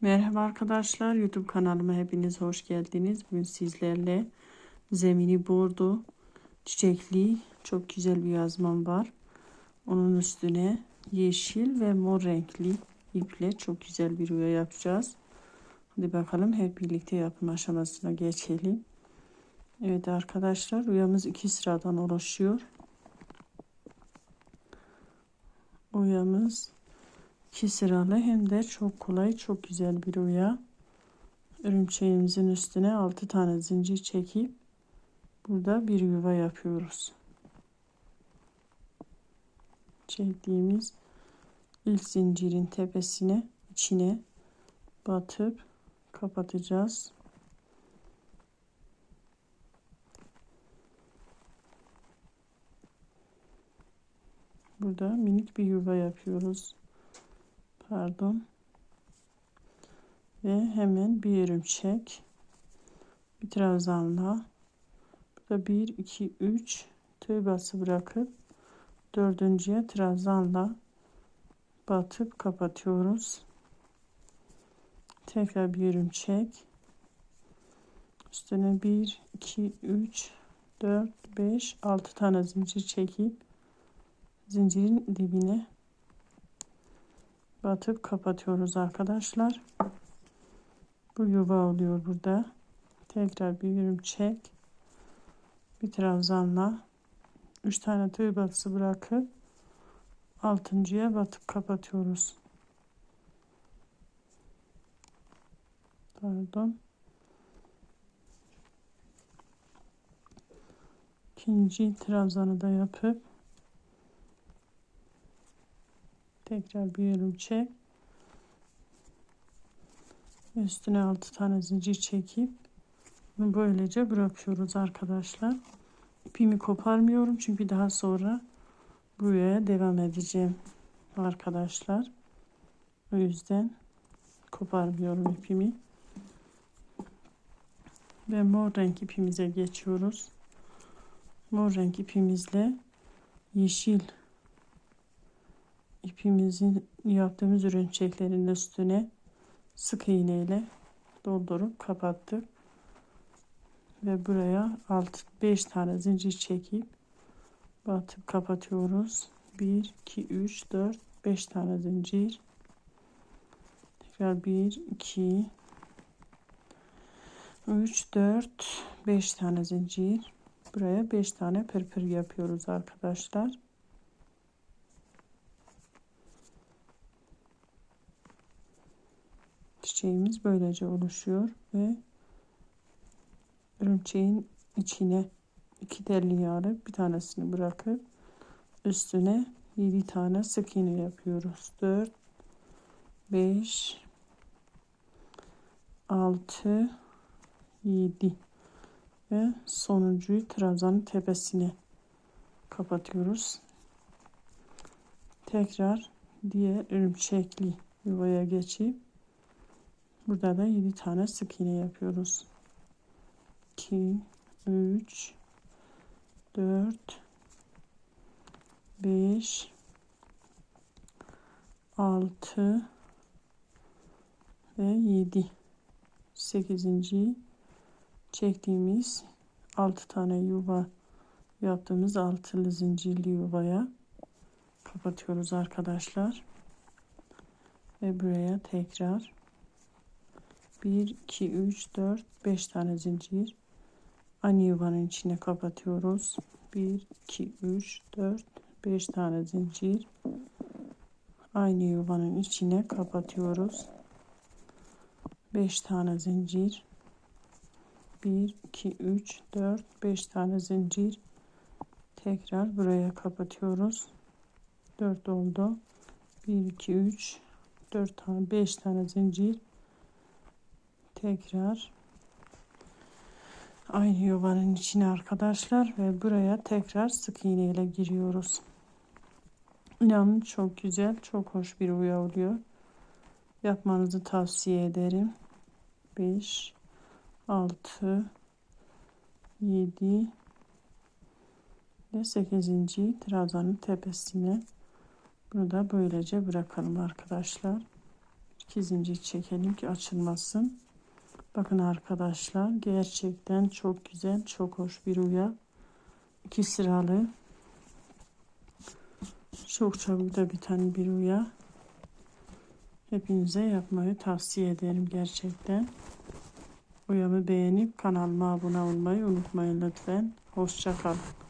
Merhaba arkadaşlar YouTube kanalıma hepiniz hoş geldiniz. Bugün sizlerle zemini bordo çiçekli çok güzel bir yazmam var. Onun üstüne yeşil ve mor renkli iple çok güzel bir rüya yapacağız. Hadi bakalım hep birlikte yapım aşamasına geçelim. Evet arkadaşlar rüyamız iki sıradan oluşuyor. Rüyamız iki sıralı hem de çok kolay çok güzel bir rüya. Örümceğimizin üstüne 6 tane zincir çekip burada bir yuva yapıyoruz. Çektiğimiz ilk zincirin tepesine içine batıp kapatacağız. Burada minik bir yuva yapıyoruz pardon. Ve hemen bir örümcek bir trabzanla. Burada 1 2 3 tığ bası bırakıp dördüncüye trabzanla batıp kapatıyoruz. Tekrar bir örümcek üstüne 1 2 3 4 5 6 tane zincir çekip zincirin dibine batıp kapatıyoruz arkadaşlar. Bu yuva oluyor burada. Tekrar bir örümcek bir trabzanla 3 tane tığ batısı bırakıp altıncıya batıp kapatıyoruz. Pardon. İkinci trabzanı da yapıp tekrar bir örümcek üstüne 6 tane zincir çekip böylece bırakıyoruz arkadaşlar. İpimi koparmıyorum çünkü daha sonra buraya devam edeceğim arkadaşlar. O yüzden koparmıyorum ipimi. Ve mor renk ipimize geçiyoruz. Mor renk ipimizle yeşil ipimizin yaptığımız örümceklerin üstüne sık iğne ile doldurup kapattık. Ve buraya 6 5 tane zincir çekip batıp kapatıyoruz. 1 2 3 4 5 tane zincir. Tekrar 1 2 3 4 5 tane zincir. Buraya 5 tane pırpır yapıyoruz arkadaşlar çiçeğimiz böylece oluşuyor ve örümceğin içine iki telli yağlı bir tanesini bırakıp üstüne 7 tane sık iğne yapıyoruz. 4 5 6 7 ve sonuncuyu trabzanın tepesine kapatıyoruz. Tekrar diğer örümcekli yuvaya geçip Burada da 7 tane sık iğne yapıyoruz. 2 3 4 5 6 ve 7 8. çektiğimiz 6 tane yuva yaptığımız altılı zincirli yuvaya kapatıyoruz arkadaşlar. Ve buraya tekrar 1 2 3 4 5 tane zincir. Aynı yuvanın içine kapatıyoruz. 1 2 3 4 5 tane zincir. Aynı yuvanın içine kapatıyoruz. 5 tane zincir. 1 2 3 4 5 tane zincir. Tekrar buraya kapatıyoruz. 4 oldu. 1 2 3 4 tane 5 tane zincir tekrar aynı yuvanın içine arkadaşlar ve buraya tekrar sık iğne ile giriyoruz. İnanın çok güzel, çok hoş bir rüya oluyor. Yapmanızı tavsiye ederim. 5 6 7 ve 8. trabzanın tepesine bunu da böylece bırakalım arkadaşlar. İki zincir çekelim ki açılmasın. Bakın arkadaşlar gerçekten çok güzel, çok hoş bir uya. İki sıralı. Çok çabuk da biten bir uya. Hepinize yapmayı tavsiye ederim gerçekten. Uyamı beğenip kanalıma abone olmayı unutmayın lütfen. Hoşça kalın.